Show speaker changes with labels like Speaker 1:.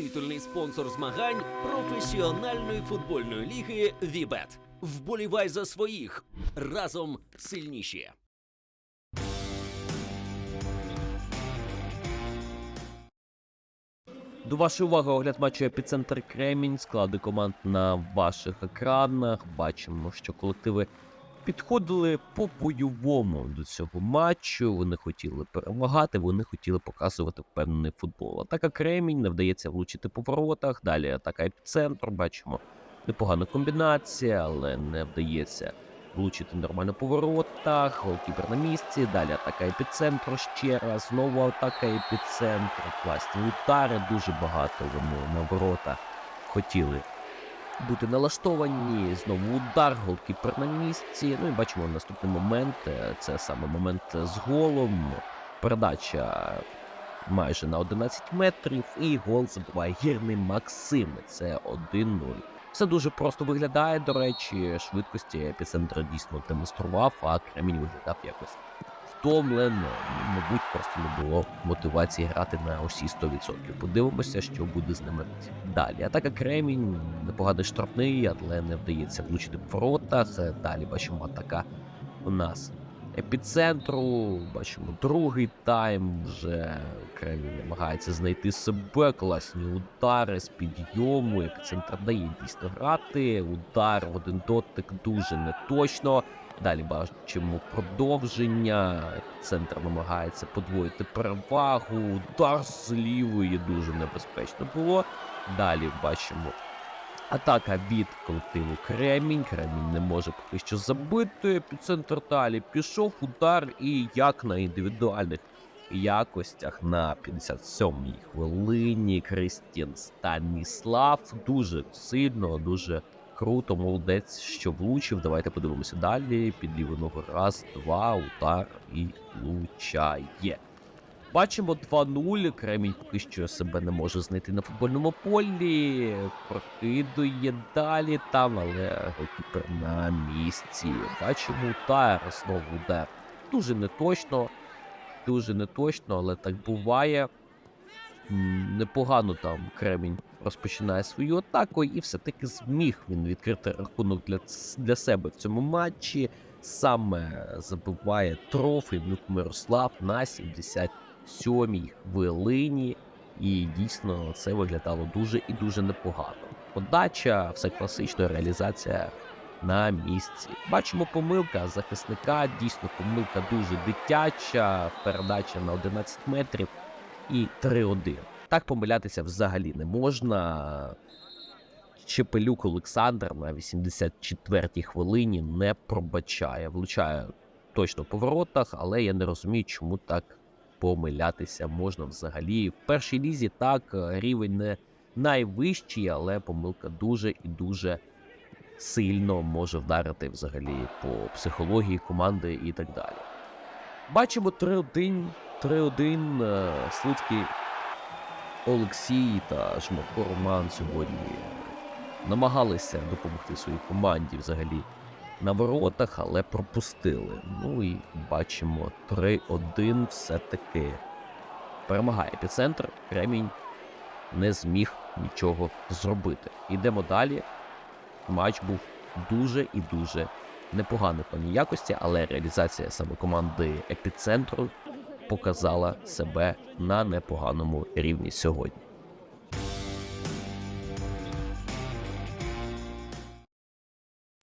Speaker 1: титульний спонсор змагань професіональної футбольної ліги Вібет. Вболівай за своїх разом сильніші.
Speaker 2: До вашої уваги огляд матчу епіцентр Кремінь, склади команд на ваших екранах. Бачимо, що колективи підходили по-бойовому до цього матчу. Вони хотіли перемагати, вони хотіли показувати впевнений футбол. Атака Кремінь не вдається влучити по воротах. Далі атака епіцентр. Бачимо непогана комбінація, але не вдається влучити нормально по воротах. Голкіпер на місці. Далі атака епіцентру ще раз. Знову атака епіцентру. Класні удари. Дуже багато вони на ворота хотіли бути налаштовані. Знову удар, голкіпер на місці. Ну і бачимо наступний момент. е, Це саме момент з голом. Передача майже на 11 метрів. І гол забиває гірний Максим. Це 1-0. Все дуже просто виглядає, до речі, швидкості епіцентр дійсно демонстрував, а Кремінь виглядав якось втомлено. Мабуть, просто не було мотивації грати на усі 100%. Подивимося, що буде з ними далі. Атака Кремінь непоганий штрафний, але не вдається влучити в воротах. Е, Далі бачимо атака у нас епіцентру. Бачимо другий тайм. Вже Кремінь намагається знайти себе. Класні удари з підйому. Епіцентр дає дійсно грати. Удар в один дотик дуже неточно. Далі бачимо продовження. Центр намагається подвоїти перевагу. Удар з лівої дуже небезпечно було. Далі бачимо атака від колективу Кремінь. Кремінь не може поки що забити. Епіцентр далі пішов удар і як на індивідуальних якостях на 57-й хвилині Кристін Станіслав дуже сильно, дуже круто, молодець, що влучив. Давайте подивимося далі. Під ліву ногу раз, два, удар і влучає. Бачимо 2-0. Кремінь поки що себе не може знайти на футбольному полі. Прокидує далі там, але голкіпер на місці. Бачимо удар, знову удар. Дуже неточно, дуже неточно, але так буває. Непогано там Кремінь розпочинає свою атаку, і все-таки зміг він відкрити рахунок для, для себе в цьому матчі. Саме забиває трофей Мирослав на 77-й хвилині. І дійсно це виглядало дуже і дуже непогано. Подача, все класично, реалізація на місці. Бачимо помилка захисника, дійсно помилка дуже дитяча, передача на 11 метрів і 3-1. Так помилятися взагалі не можна. Чепелюк Олександр на 84-й хвилині не пробачає. Влучає точно по воротах, але я не розумію, чому так помилятися можна взагалі. В першій лізі так е, рівень не найвищий, але помилка дуже і дуже сильно може вдарити взагалі по психології команди і так далі. Бачимо 3-1. 3-1 е, Олексій та Жмурко Роман сьогодні намагалися допомогти своїй команді взагалі на воротах, але пропустили. Ну і бачимо 3-1 все-таки перемагає епіцентр. Кремінь не зміг нічого зробити. Йдемо далі. Матч був дуже і дуже непоганий плані якості, але реалізація саме команди епіцентру показала себе на непоганому рівні сьогодні.